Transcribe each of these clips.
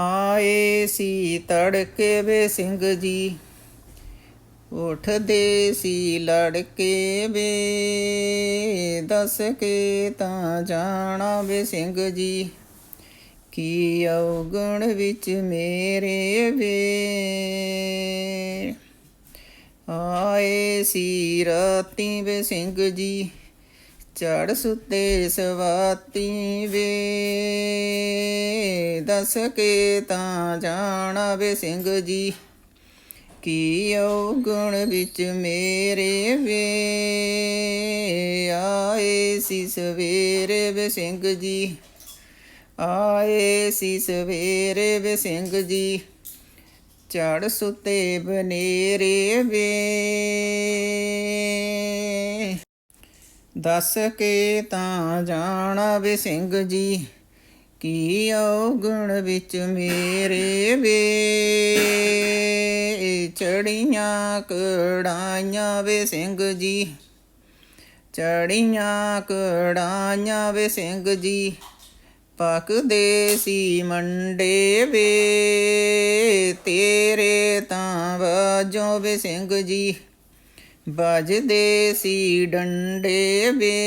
ਆਏ ਸੀ ਤੜਕੇ ਵੇ ਸਿੰਘ ਜੀ। ਉਠਦੇ ਸੀ ਲੜਕੇ ਵੇ। ਦੱਸ ਕੇ ਤਾਂ ਜਾਣਾ ਵੇ ਸਿੰਘ ਜੀ। ਕੀ ਔਗਣ ਵਿੱਚ ਮੇਰੇ ਵੇ। ਆਏ ਸੀ ਰਾਤੀ ਵੇ ਸਿੰਘ ਜੀ। ਚੜ ਸੁੱਤੇ ਸਵਾਤੀ ਵੇ। ਦੱਸ ਕੇ ਤਾਂ ਜਾਣਾ ਵੇ ਸਿੰਘ ਜੀ। ਕੀ ਔਗੁਣ ਵਿੱਚ ਮੇਰੇ ਵੇ ਆਏ ਸੀ ਸਵੇਰੇ ਵੇ ਸਿੰਘ ਜੀ। ਆਏ ਸੀ ਸਵੇਰੇ ਵੇ ਸਿੰਘ ਜੀ। ਚੜ ਸੁਤੇ ਬਨੇਰੇ ਵੇ। ਦੱਸ ਕੇ ਤਾਂ ਜਾਣਾ ਵੇ ਸਿੰਘ ਜੀ। ਕੀ ਔਗੁਣ ਵਿੱਚ ਮੇਰੇ ਵੇ ਚੜੀਆਂ ਕੜਾਈਆਂ ਵੇ ਸਿੰਘ ਜੀ। ਚੜੀਆਂ ਕੜਾਈਆਂ ਵੇ ਸਿੰਘ ਜੀ। ਪੱਕਦੇ ਸੀ ਮੰਡੇ ਵੇ, ਤੇਰੇ ਤਾਂ ਵਾਜੋ ਵੇ ਸਿੰਘ ਜੀ। ਵੱਜਦੇ ਸੀ ਡੰਡੇ ਵੇ।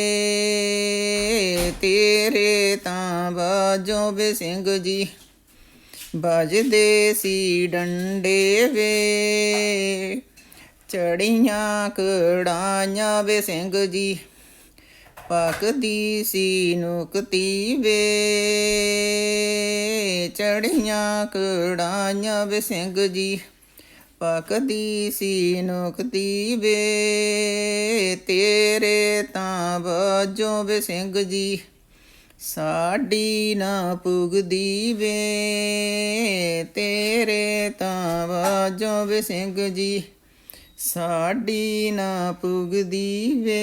ਤੇਰੇ ਤਾਂ ਵਾਜੋ ਵੇ ਸਿੰਘ ਜੀ। ਵੱਜਦੇ ਸੀ ਡੰਡੇ ਵੇ। ਚੜੀਆਂ ਕੜਾਈਆਂ ਵੇ ਸਿੰਘ ਜੀ। ਪੱਕਦੀ ਸੀ ਨੁਕਤੀ ਵੇ। ਚੜੀਆਂ ਕੜਾਈਆਂ ਵੇ ਸਿੰਘ ਜੀ। ਪੱਕਦੀ ਸੀ ਨੁਕਤੀ ਵੇ ਤੇਰੇ ਤਾਂ ਬਾਜੋ ਵੇ ਸਿੰਘ ਜੀ, ਸਾਡੀ ਨਾ ਪੁਗਦੀ ਵੇ, ਤੇਰੇ ਤਾਂ ਬਾਜੋ ਵੇ ਸਿੰਘ ਜੀ, ਸਾਡੀ ਨਾ ਪੁਗਦੀ ਵੇ।